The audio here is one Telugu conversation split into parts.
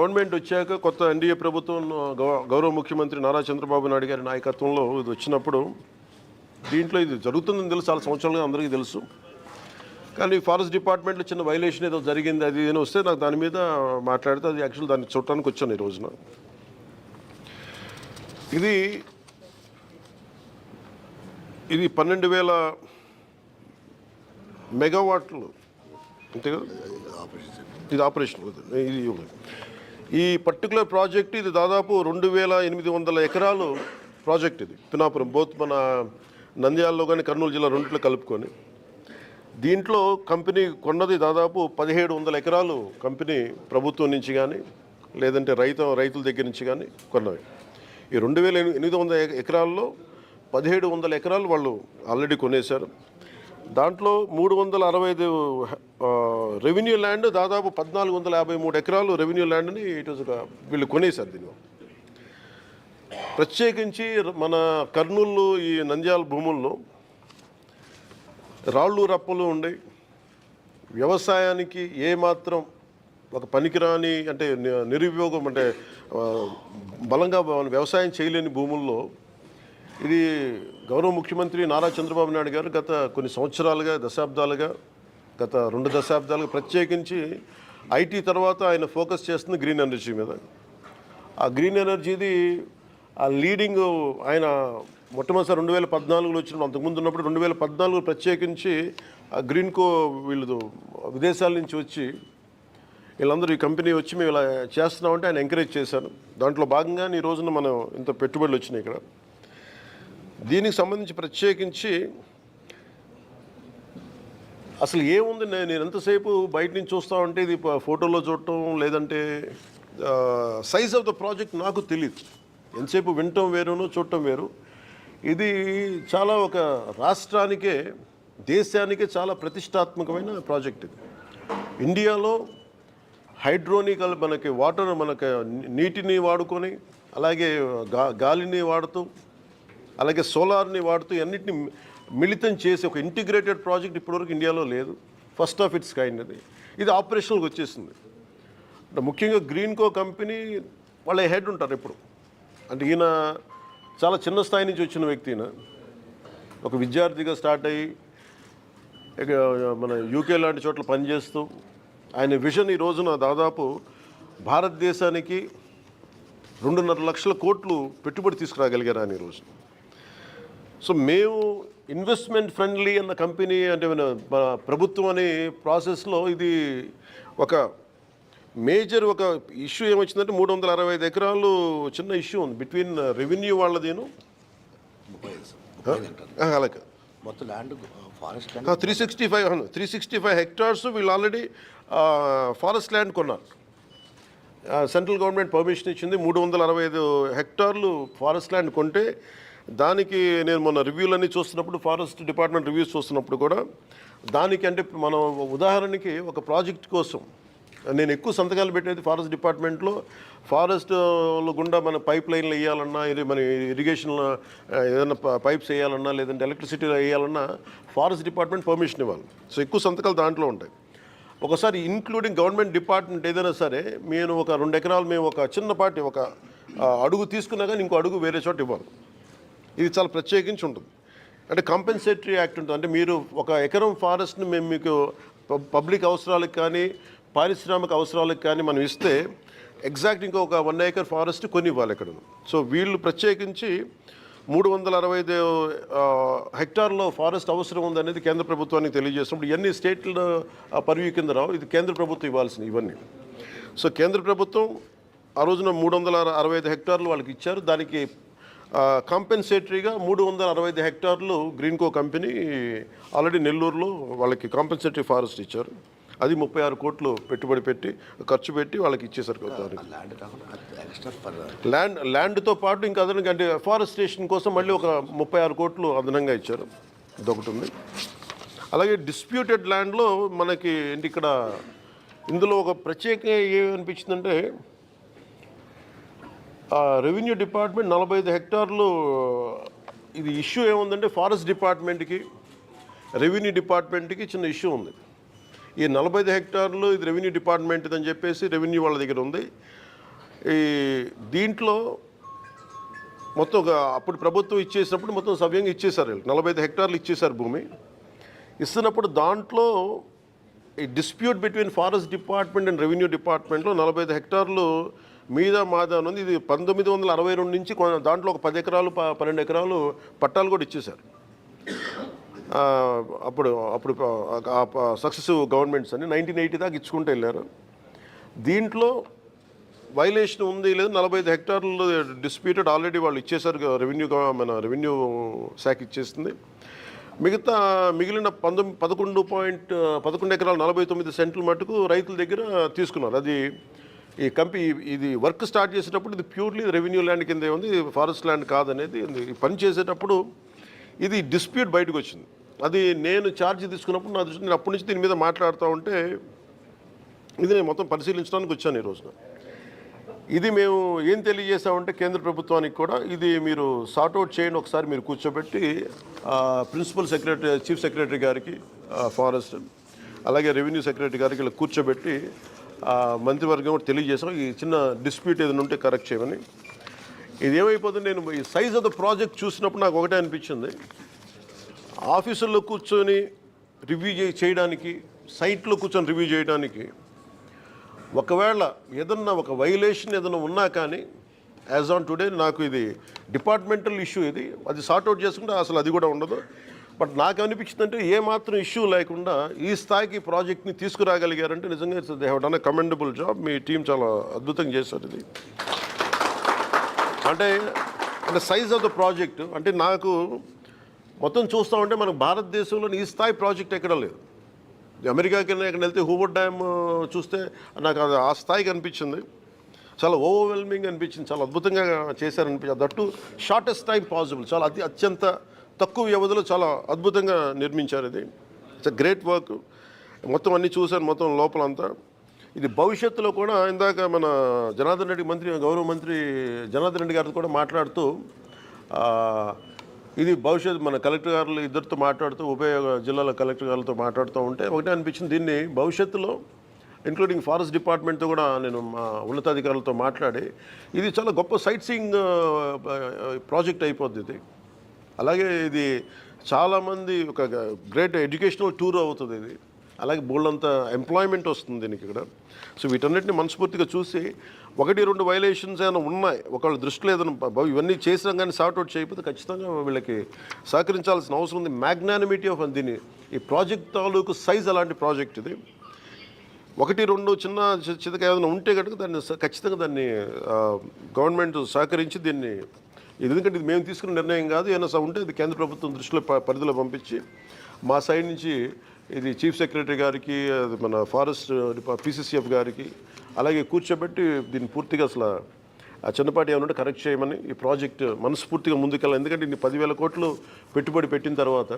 గవర్నమెంట్ వచ్చాక కొత్త ఎన్డీఏ ప్రభుత్వం గౌ- గౌరవ ముఖ్యమంత్రి నారా చంద్రబాబు నాయుడు గారి నాయకత్వంలో ఇది వచ్చినప్పుడు దీంట్లో ఇది జరుగుతుందని తెలుసు చాలా సంవత్సరాలుగా అందరికీ తెలుసు. కానీ ఫారెస్ట్ డిపార్ట్మెంట్లో చిన్న వైలేషన్ ఏదో జరిగింది అది ఏదో వస్తే నాకు దాని మీద మాట్లాడితే అది యాక్చువల్ దాన్ని చూడటానికి వచ్చాను ఈ రోజున. ఇది ఇది పన్నెండు వేల మెగావాట్లు. అంతే కదా? ఇది ఆపరేషన్. ఇది ఈ పర్టికులర్ ప్రాజెక్ట్ ఇది దాదాపు రెండు వేల ఎనిమిది వందల ఎకరాలు ప్రాజెక్ట్ ఇది. పినాపురం బోత్ మన నంద్యాలలో కానీ కర్నూలు జిల్లా రెండిట్లో కలుపుకొని. దీంట్లో కంపెనీ కొన్నది దాదాపు పదిహేడు వందల ఎకరాలు కంపెనీ ప్రభుత్వం నుంచి కానీ లేదంటే రైతు రైతుల దగ్గర నుంచి కానీ కొన్నవి. ఈ రెండు వేల ఎనిమిది వందల ఎకరాల్లో పదిహేడు వందల ఎకరాలు వాళ్ళు ఆల్రెడీ కొనేశారు. దాంట్లో మూడు వందల అరవై ఐదు రెవెన్యూ ల్యాండ్ దాదాపు పద్నాలుగు వందల యాభై మూడు ఎకరాలు రెవెన్యూ ల్యాండ్ని ఇటు వీళ్ళు కొనేశారు దీన్ని. ప్రత్యేకించి మన కర్నూలు ఈ నంద్యాల భూముల్లో రాళ్ళు రప్పలు ఉండి వ్యవసాయానికి ఏమాత్రం ఒక పనికిరాని అంటే నిరుపయోగం అంటే బలంగా వ్యవసాయం చేయలేని భూముల్లో ఇది గౌరవ ముఖ్యమంత్రి నారా చంద్రబాబు నాయుడు గారు గత కొన్ని సంవత్సరాలుగా దశాబ్దాలుగా గత రెండు దశాబ్దాలుగా ప్రత్యేకించి ఐటీ తర్వాత ఆయన ఫోకస్ చేస్తుంది గ్రీన్ ఎనర్జీ మీద. ఆ గ్రీన్ ఎనర్జీది ఆ లీడింగ్ ఆయన మొట్టమొదటిసారి రెండు వేల పద్నాలుగులో వచ్చిన అంతకుముందు ఉన్నప్పుడు రెండు వేల పద్నాలుగు ప్రత్యేకించి ఆ గ్రీన్కో వీళ్ళు విదేశాల నుంచి వచ్చి వీళ్ళందరూ ఈ కంపెనీ వచ్చి మేము ఇలా చేస్తున్నామంటే ఆయన ఎంకరేజ్ చేశాను దాంట్లో భాగంగా ఈ రోజున మనం ఇంత పెట్టుబడులు వచ్చినాయి ఇక్కడ. దీనికి సంబంధించి ప్రత్యేకించి అసలు ఏముంది? నేను ఎంతసేపు బయట నుంచి చూస్తా ఉంటే ఇది ఫోటోలో చూడటం లేదంటే సైజ్ ఆఫ్ ద ప్రాజెక్ట్ నాకు తెలియదు ఎంతసేపు వినటం వేరును చూడటం వేరు. ఇది చాలా ఒక రాష్ట్రానికే దేశానికే చాలా ప్రతిష్టాత్మకమైన ప్రాజెక్ట్ ఇది. ఇండియాలో హైడ్రోనికల్ మనకి వాటర్ మనకి నీటిని వాడుకొని అలాగే గాలిని వాడుతూ అలాగే సోలార్ని వాడుతూ అన్నిటిని మిళితం చేసి ఒక ఇంటిగ్రేటెడ్ ప్రాజెక్ట్ ఇప్పటివరకు ఇండియాలో లేదు. ఫస్ట్ ఆఫ్ ఇట్స్ కైండ్ అది. ఇది ఆపరేషనల్కి వచ్చేసింది. అంటే ముఖ్యంగా గ్రీన్కో కంపెనీ వాళ్ళ హెడ్ ఉంటారు ఇప్పుడు. అంటే ఈయన చాలా చిన్న స్థాయి నుంచి వచ్చిన వ్యక్తి ఈయన. ఒక విద్యార్థిగా స్టార్ట్ అయ్యి మన యూకే లాంటి చోట్ల పనిచేస్తూ ఆయన విజన్ ఈ రోజున దాదాపు భారతదేశానికి రెండున్నర లక్షల కోట్లు పెట్టుబడి తీసుకురాగలిగారు ఆయన ఈ రోజు సో మేము ఇన్వెస్ట్మెంట్ ఫ్రెండ్లీ అన్న కంపెనీ అంటే ప్రభుత్వం అనే ప్రాసెస్లో ఇది ఒక మేజర్ ఒక ఇష్యూ ఏమొచ్చిందంటే మూడు వందల అరవై ఐదు ఎకరాలు చిన్న ఇష్యూ ఉంది. బిట్వీన్ రెవెన్యూ వాళ్ళదేను. అలాగే. మొత్తం land forest land three sixty five three sixty five hectares వీళ్ళు ఆల్రెడీ ఫారెస్ట్ ల్యాండ్ కొన్నారు. సెంట్రల్ గవర్నమెంట్ పర్మిషన్ ఇచ్చింది. మూడు వందల అరవై ఐదు హెక్టార్లు ఫారెస్ట్ ల్యాండ్ కొంటే దానికి నేను మొన్న రివ్యూలన్నీ చూస్తున్నప్పుడు ఫారెస్ట్ డిపార్ట్మెంట్ రివ్యూస్ చూస్తున్నప్పుడు కూడా దానికి అంటే మనం ఉదాహరణకి ఒక ప్రాజెక్ట్ కోసం నేను ఎక్కువ సంతకాలు పెట్టేది ఫారెస్ట్ డిపార్ట్మెంట్లో. ఫారెస్ట్ గుండా మన పైప్ లైన్లు వేయాలన్నా ఇది మన ఇరిగేషన్ ఏదైనా పైప్స్ వేయాలన్నా లేదంటే ఎలక్ట్రిసిటీ వేయాలన్నా ఫారెస్ట్ డిపార్ట్మెంట్ పర్మిషన్ ఇవ్వాలి. సో ఎక్కువ సంతకాలు దాంట్లో ఉంటాయి. ఒకసారి ఇంక్లూడింగ్ గవర్నమెంట్ డిపార్ట్మెంట్ ఏదైనా సరే నేను ఒక రెండు ఎకరాలు మేము ఒక చిన్నపాటి ఒక అడుగు తీసుకున్నా కానీ ఇంకో అడుగు వేరే చోట ఇవ్వాలి ఇది చాలా ప్రత్యేకించి ఉంటుంది. అంటే కంపెన్సేటరీ యాక్ట్ ఉంటుంది. అంటే మీరు ఒక ఎకరం ఫారెస్ట్ని మేము మీకు పబ్లిక్ అవసరాలకు కానీ పారిశ్రామిక అవసరాలకు కానీ మనం ఇస్తే ఎగ్జాక్ట్ ఇంకో ఒక వన్ ఏకర్ ఫారెస్ట్ కొని ఇవ్వాలి ఇక్కడ సో వీళ్ళు ప్రత్యేకించి మూడు వందల అరవై ఐదు హెక్టార్లో ఫారెస్ట్ అవసరం ఉందనేది కేంద్ర ప్రభుత్వానికి తెలియజేస్తున్నప్పుడు ఇవన్నీ స్టేట్ల పరివ్యూ కింద రావు. ఇది కేంద్ర ప్రభుత్వం ఇవ్వాల్సిన ఇవన్నీ. సో కేంద్ర ప్రభుత్వం ఆ రోజున మూడు వందల అరవై ఐదు హెక్టార్లు వాళ్ళకి ఇచ్చారు. దానికి కాంపెన్సేటరీగా మూడు వందల అరవై ఐదు హెక్టార్లు గ్రీన్కో కంపెనీ ఆల్రెడీ నెల్లూరులో వాళ్ళకి కాంపెన్సేటరీ ఫారెస్ట్ ఇచ్చారు. అది ముప్పై ఆరు కోట్లు పెట్టుబడి పెట్టి ఖర్చు పెట్టి వాళ్ళకి ఇచ్చేసరికి దానికి ల్యాండ్ ల్యాండ్తో పాటు ఇంకా అదనంగా అంటే ఫారెస్టేషన్ కోసం మళ్ళీ ఒక ముప్పై ఆరు కోట్లు అదనంగా ఇచ్చారు. ఇదొకటి ఉంది. అలాగే డిస్ప్యూటెడ్ ల్యాండ్లో మనకి ఏంటి ఇక్కడ ఇందులో ఒక ప్రత్యేకంగా ఏమనిపించిందంటే రెవెన్యూ డిపార్ట్మెంట్ నలభై ఐదు హెక్టార్లు ఇది ఇష్యూ ఏముందంటే ఫారెస్ట్ డిపార్ట్మెంట్కి రెవెన్యూ డిపార్ట్మెంట్కి చిన్న ఇష్యూ ఉంది. ఈ నలభై ఐదు హెక్టార్లు ఇది రెవెన్యూ డిపార్ట్మెంట్ అని చెప్పేసి రెవెన్యూ వాళ్ళ దగ్గర ఉంది. ఈ దీంట్లో మొత్తం ఒక అప్పుడు ప్రభుత్వం ఇచ్చేసినప్పుడు మొత్తం సవ్యంగా ఇచ్చేశారు నలభై ఐదు హెక్టార్లు ఇచ్చేశారు భూమి. ఇస్తున్నప్పుడు దాంట్లో ఈ dispute between forest department and revenue డిపార్ట్మెంట్లో నలభై ఐదు హెక్టార్లు మీద మాదా ఉంది. ఇది పంతొమ్మిది వందల అరవై రెండు నుంచి దాంట్లో ఒక పది ఎకరాలు ప- పన్నెండు ఎకరాలు పట్టాలు కూడా ఇచ్చేశారు. అప్పుడు అప్పుడు సక్సెసివ్ గవర్నమెంట్స్ అని నైన్టీన్ ఎయిటీ దాకా ఇచ్చుకుంటూ వెళ్ళారు. దీంట్లో వైలేషన్ ఉంది లేదు నలభై ఐదు హెక్టార్లు డిస్ప్యూటెడ్ ఆల్రెడీ వాళ్ళు ఇచ్చేసారు రెవెన్యూ మన రెవెన్యూ శాఖ ఇచ్చేస్తుంది మిగతా మిగిలిన పంతొమ్మిది పదకొండు పాయింట్ పదకొండు ఎకరాలు నలభై తొమ్మిది సెంట్లు మటుకు రైతుల దగ్గర తీసుకున్నారు. అది ఈ కంపెనీ ఇది వర్క్ స్టార్ట్ చేసేటప్పుడు ఇది ప్యూర్లీ రెవెన్యూ ల్యాండ్ కింద ఉంది ఫారెస్ట్ ల్యాండ్ కాదనేది పని చేసేటప్పుడు ఇది డిస్ప్యూట్ బయటకు వచ్చింది అది నేను ఛార్జ్ తీసుకున్నప్పుడు నా దృష్టి నేను అప్పటి నుంచి దీని మీద మాట్లాడుతూ ఉంటే ఇది నేను మొత్తం పరిశీలించడానికి వచ్చాను ఈ రోజున. ఇది మేము ఏం తెలియజేసామంటే కేంద్ర ప్రభుత్వానికి కూడా ఇది మీరు సార్ట్అవుట్ చేయండి ఒకసారి మీరు కూర్చోబెట్టి ప్రిన్సిపల్ సెక్రటరీ చీఫ్ సెక్రటరీ గారికి ఫారెస్ట్ అలాగే రెవెన్యూ సెక్రటరీ గారికి ఇలా కూర్చోబెట్టి మంత్రివర్గం కూడా తెలియజేసాం ఈ చిన్న డిస్ప్యూట్ ఏదైనా ఉంటే కరెక్ట్ చేయమని. ఇది ఏమైపోతుంది? నేను ఈ సైజ్ ఆఫ్ ద ప్రాజెక్ట్ చూసినప్పుడు నాకు ఒకటే అనిపించింది. ఆఫీసుల్లో కూర్చొని రివ్యూ చేయడానికి సైట్లో కూర్చొని రివ్యూ చేయడానికి ఒకవేళ ఏదన్నా ఒక వైలేషన్ ఏదైనా ఉన్నా కానీ యాజ్ ఆన్ టుడే నాకు ఇది డిపార్ట్మెంటల్ ఇష్యూ ఇది. అది సార్ట్అవుట్ చేసుకుంటే అసలు అది కూడా ఉండదు. బట్ నాకు అనిపించింది అంటే ఏ మాత్రం ఇష్యూ లేకుండా ఈ స్థాయికి ప్రాజెక్ట్ని తీసుకురాగలిగారంటే నిజంగా they have a commendable job me team చాలా అద్భుతంగా చేశారు ఇది. అంటే అంటే సైజ్ ఆఫ్ ద ప్రాజెక్ట్ అంటే నాకు మొత్తం చూస్తూ ఉంటే మనకు భారతదేశంలో ఈ స్థాయి ప్రాజెక్ట్ ఎక్కడ లేదు. అమెరికాకి ఎక్కడ వెళ్తే హూబర్ డ్యామ్ చూస్తే నాకు అది ఆ స్థాయికి అనిపించింది. చాలా ఓవర్వెల్మింగ్ అనిపించింది. చాలా అద్భుతంగా చేశారనిపించింది. దట్టు షార్టెస్ట్ టైం పాసిబుల్ చాలా అతి అత్యంత తక్కువ వ్యవధిలో చాలా అద్భుతంగా నిర్మించారు ఇది. ఇట్స్ గ్రేట్ వర్క్ మొత్తం అన్నీ చూశాను మొత్తం లోపలంతా. ఇది భవిష్యత్తులో కూడా ఇందాక మన జనార్దన్ రెడ్డి మంత్రి గౌరవ మంత్రి జనార్దన్ రెడ్డి గారితో కూడా మాట్లాడుతూ ఇది భవిష్యత్తు మన కలెక్టర్ గారులు ఇద్దరితో మాట్లాడుతూ ఉభయ జిల్లాల కలెక్టర్ గారులతో మాట్లాడుతూ ఉంటే ఒకటే అనిపించింది. దీన్ని భవిష్యత్తులో ఇంక్లూడింగ్ ఫారెస్ట్ డిపార్ట్మెంట్తో కూడా నేను మా ఉన్నతాధికారులతో మాట్లాడి ఇది చాలా గొప్ప సైట్ సీయింగ్ ప్రాజెక్ట్ అయిపోద్ది ఇది. అలాగే ఇది చాలామంది ఒక గ్రేట్ ఎడ్యుకేషనల్ టూర్ అవుతుంది ఇది. అలాగే బోల్డంత ఎంప్లాయ్మెంట్ వస్తుంది దీనికి ఇక్కడ. సో వీటన్నిటిని మనస్ఫూర్తిగా చూసి ఒకటి రెండు వైలేషన్స్ ఏమైనా ఉన్నాయి? ఒకళ్ళ దృష్టిలో ఏదైనా ఇవన్నీ చేసినా కానీ సార్ట్అవుట్ చేయకపోతే ఖచ్చితంగా వీళ్ళకి సహకరించాల్సిన అవసరం ఉంది. మ్యాగ్నానిమిటీ ఆఫ్ దీని ఈ ప్రాజెక్ట్ తాలూకు సైజ్ అలాంటి ప్రాజెక్ట్ ఇది. ఒకటి రెండు చిన్న చి- చితక ఏదైనా ఉంటే కనుక దాన్ని ఖచ్చితంగా దాన్ని గవర్నమెంట్ సహకరించి దీన్ని ఇది ఎందుకంటే ఇది మేము తీసుకున్న నిర్ణయం కాదు ఏమైనా ఉంటే ఇది కేంద్ర ప్రభుత్వం దృష్టిలో పరిధిలో పంపించి మా సైడ్ నుంచి ఇది చీఫ్ సెక్రటరీ గారికి అది మన ఫారెస్ట్ పీసీసీఎఫ్ గారికి అలాగే కూర్చోబెట్టి దీన్ని పూర్తిగా అసలు ఆ చిన్నపాటి ఏమన్నా కరెక్ట్ చేయమని ఈ ప్రాజెక్ట్ మనస్ఫూర్తిగా ముందుకెళ్ళాలి. ఎందుకంటే ఇన్ని పదివేల కోట్లు పెట్టుబడి పెట్టిన తర్వాత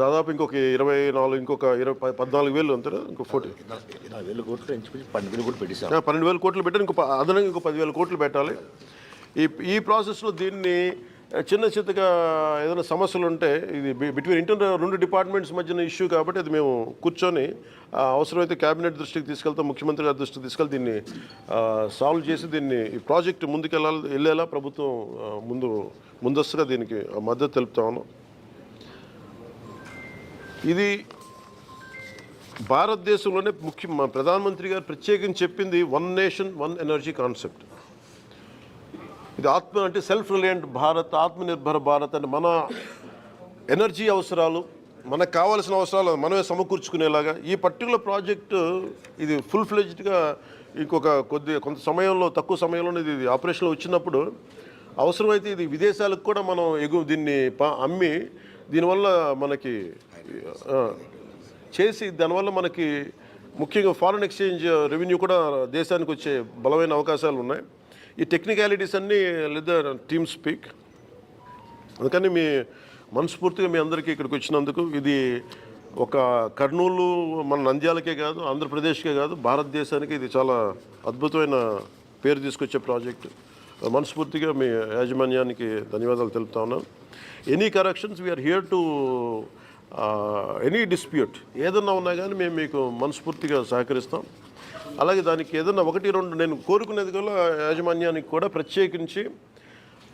దాదాపు ఇంకొక ఇరవై నాలుగు ఇంకొక ఇరవై పద్నాలుగు వేలు అంతే ఇంకో ఫోర్టీ ఇరవై వేలు కోట్లు ఎంచుకుని పన్నెండు వేలు కోట్లు పెట్టాలి ఇంకో అదనంగా ఇంకో పదివేల కోట్లు పెట్టాలి. ఈ ఈ ప్రాసెస్లో దీన్ని చిన్న చిత్తగా ఏదైనా సమస్యలు ఉంటే ఇది బిట్వీన్ ఇంటర్ రెండు డిపార్ట్మెంట్స్ మధ్యన ఇష్యూ కాబట్టి అది మేము కూర్చొని అవసరమైతే కేబినెట్ దృష్టికి తీసుకెళ్తాం ముఖ్యమంత్రి గారి దృష్టికి తీసుకెళ్ళి దీన్ని సాల్వ్ చేసి దీన్ని ఈ ప్రాజెక్ట్ ముందుకెళ్ళాలి వెళ్ళేలా ప్రభుత్వం ముందు ముందస్తుగా దీనికి మద్దతు తెలుపుతాను ఇది భారతదేశంలోనే ముఖ్య ప్రధానమంత్రి గారు ప్రత్యేకం చెప్పింది one nation one energy concept ఇది ఆత్మ అంటే సెల్ఫ్ రిలయంట్ భారత్ ఆత్మనిర్భర భారత్ అని మన ఎనర్జీ అవసరాలు మనకు కావాల్సిన అవసరాలు మనమే సమకూర్చుకునేలాగా ఈ పర్టికులర్ ప్రాజెక్టు ఇది ఫుల్ ఫ్లెజ్డ్గా ఇంకొక కొద్ది కొంత సమయంలో తక్కువ సమయంలో ఇది ఆపరేషన్లో వచ్చినప్పుడు అవసరమైతే ఇది విదేశాలకు కూడా మనం ఎగు దీన్ని అమ్మి దీనివల్ల మనకి చేసి దానివల్ల మనకి ముఖ్యంగా ఫారెన్ ఎక్స్చేంజ్ రెవెన్యూ కూడా దేశానికి వచ్చే బలమైన అవకాశాలు ఉన్నాయి. ఈ టెక్నికాలిటీస్ అన్నీ లేదా టీమ్ స్పీక్ అందుకని మీ మనస్ఫూర్తిగా మీ అందరికీ ఇక్కడికి వచ్చినందుకు ఇది ఒక కర్నూలు మన నంద్యాలకే కాదు ఆంధ్రప్రదేశ్కే కాదు భారతదేశానికి ఇది చాలా అద్భుతమైన పేరు తీసుకొచ్చే ప్రాజెక్ట్. మనస్ఫూర్తిగా మీ యాజమాన్యానికి ధన్యవాదాలు తెలుపుతా ఉన్నాను any corrections we are here to any dispute ఏదన్నా ఉన్నా కానీ మేము మీకు మనస్ఫూర్తిగా సహకరిస్తాం. అలాగే దానికి ఏదైనా ఒకటి రెండు నేను కోరుకునేది కూడా యాజమాన్యానికి కూడా ప్రత్యేకించి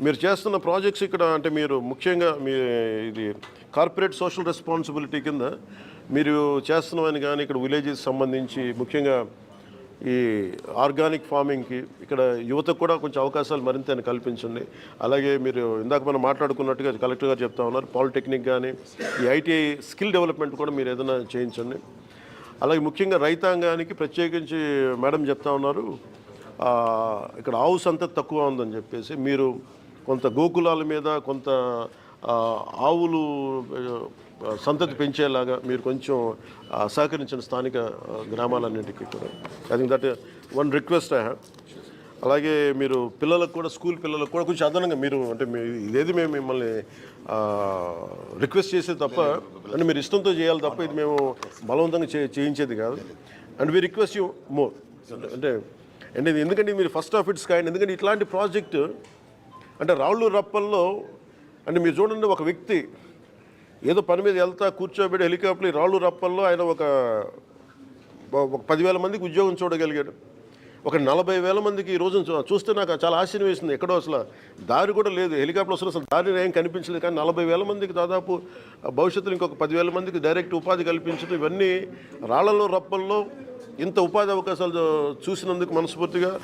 మీరు చేస్తున్న ప్రాజెక్ట్స్ ఇక్కడ అంటే మీరు ముఖ్యంగా మీ ఇది కార్పొరేట్ సోషల్ రెస్పాన్సిబిలిటీ కింద మీరు చేస్తున్నవని కానీ ఇక్కడ విలేజెస్ సంబంధించి ముఖ్యంగా ఈ ఆర్గానిక్ ఫార్మింగ్కి ఇక్కడ యువతకు కూడా కొంచెం అవకాశాలు మరింత కల్పించండి. అలాగే మీరు ఇందాక మనం మాట్లాడుకున్నట్టుగా కలెక్టర్ గారు చెప్తా ఉన్నారు పాలిటెక్నిక్ కానీ ఈ ఐటీఐ స్కిల్ డెవలప్మెంట్ కూడా మీరు ఏదైనా చేయించండి. అలాగే ముఖ్యంగా రైతాంగానికి ప్రత్యేకించి మేడం చెప్తా ఉన్నారు ఇక్కడ ఆవు సంతతి తక్కువ ఉందని చెప్పేసి మీరు కొంత గోకులాల మీద కొంత ఆవులు సంతతి పెంచేలాగా మీరు కొంచెం సహకరించిన స్థానిక గ్రామాలన్నింటికి గ్రామాలన్నింటికీ కూడా. I think that one request I have అలాగే మీరు పిల్లలకు కూడా స్కూల్ పిల్లలకు కూడా కొంచెం అదనంగా మీరు అంటే ఇదేది మేము మిమ్మల్ని రిక్వెస్ట్ చేసేది తప్ప అంటే మీరు ఇష్టంతో చేయాలి తప్ప ఇది మేము బలవంతంగా చే చేయించేది కాదు. And we request you more. అంటే అంటే ఇది ఎందుకంటే మీరు ఫస్ట్ ఆఫ్ ఇట్స్ కాయండి ఎందుకంటే ఇట్లాంటి ప్రాజెక్టు అంటే రాళ్ళు రప్పల్లో అంటే మీరు చూడండి ఒక వ్యక్తి ఏదో పని మీద వెళ్తా కూర్చోబెట్టి హెలికాప్టర్ ఈ రాళ్ళు రప్పల్లో ఆయన ఒక ఒక పదివేల మందికి ఉద్యోగం చూడగలిగాడు. ఒక నలభై వేల మందికి ఈ రోజు చూ- చూస్తే నాకు చాలా ఆశ్చర్యం వేసింది. ఎక్కడో అసలు దారి కూడా లేదు. హెలికాప్టర్ వస్తున్న అసలు దారి ఏం కనిపించలేదు. కానీ నలభై వేల మందికి దాదాపు భవిష్యత్తులో ఇంకొక పదివేల మందికి డైరెక్ట్ ఉపాధి కల్పించడం ఇవన్నీ రాళ్ళలో రప్పల్లో ఇంత ఉపాధి అవకాశాలు చూసినందుకు మనస్ఫూర్తిగా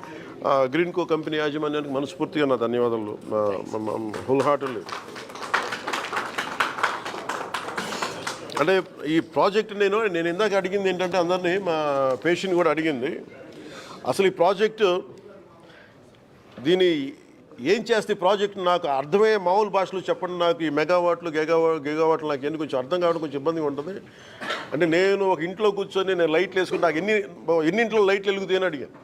గ్రీన్ కో కంపెనీ యాజమాన్యానికి మనస్ఫూర్తిగా నా ధన్యవాదాలు. హుల్ హార్టెడ్లీ అంటే ఈ ప్రాజెక్ట్ నేను నేను ఇందాక అడిగింది ఏంటంటే అందరినీ మా పేషెంట్ కూడా అడిగింది. అసలు ఈ ప్రాజెక్టు దీని ఏం చేస్తే ఈ ప్రాజెక్ట్ నాకు అర్థమయ్యే మామూలు భాషలో చెప్పండి నాకు ఈ మెగావాట్లు గెగావా గెగావాట్లు నాకు ఎన్ని కొంచెం అర్థం కావడం కొంచెం ఇబ్బందిగా ఉంటుంది. అంటే నేను ఒక ఇంట్లో కూర్చొని నేను లైట్లు వేసుకుంటే నాకు ఎన్ని ఎన్ని ఇంట్లో లైట్లు వెలుగుతాయి అని అడిగాను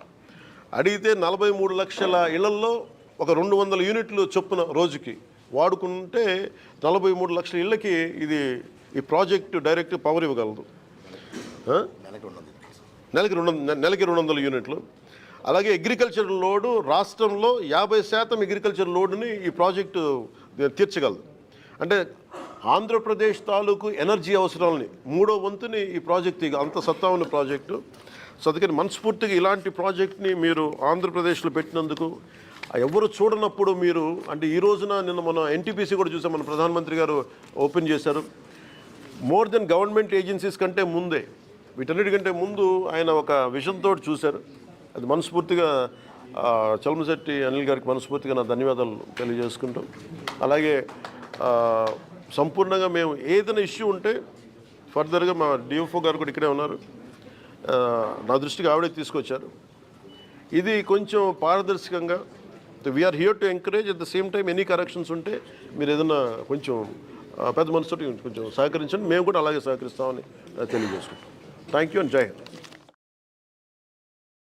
అడిగితే నలభై మూడు లక్షల ఇళ్ళల్లో ఒక రెండు వందల యూనిట్లు చొప్పున రోజుకి వాడుకుంటే నలభై మూడు లక్షల ఇళ్ళకి ఇది ఈ ప్రాజెక్టు డైరెక్ట్ పవర్ ఇవ్వగలదు. నెలకి రెండు నెలకి రెండు వందల యూనిట్లు. అలాగే అగ్రికల్చర్ లోడు రాష్ట్రంలో యాభై శాతం అగ్రికల్చర్ లోడుని ఈ ప్రాజెక్టు తీర్చగలదు. అంటే ఆంధ్రప్రదేశ్ తాలూకు ఎనర్జీ అవసరాలని మూడో వంతుని ఈ ప్రాజెక్ట్ ఇక అంత సత్తా ఉన్న ప్రాజెక్టు. సో అందుకని మనస్ఫూర్తిగా ఇలాంటి ప్రాజెక్ట్ని మీరు ఆంధ్రప్రదేశ్లో పెట్టినందుకు ఎవరు చూడనప్పుడు మీరు అంటే ఈ రోజున నిన్న మన ఎన్టీపీసీ కూడా చూసాం మన ప్రధానమంత్రి గారు ఓపెన్ చేశారు. మోర్ దెన్ గవర్నమెంట్ ఏజెన్సీస్ కంటే ముందే వీటన్నిటికంటే ముందు ఆయన ఒక విషన్తో చూశారు. అది మనస్ఫూర్తిగా చలమశెట్టి అనిల్ గారికి మనస్ఫూర్తిగా నా ధన్యవాదాలు తెలియజేసుకుంటాం అలాగే సంపూర్ణంగా మేము ఏదైనా ఇష్యూ ఉంటే ఫర్దర్గా మా డిఎఫ్ఓ గారు కూడా ఇక్కడే ఉన్నారు. నా దృష్టికి ఆవిడే తీసుకొచ్చారు. ఇది కొంచెం పారదర్శకంగా we are here to encourage at the same time any corrections ఉంటే మీరు ఏదైనా కొంచెం పెద్ద మనసుతో కొంచెం సహకరించండి. మేము కూడా అలాగే సహకరిస్తామని తెలియజేసుకుంటాం thank you and Jai Hind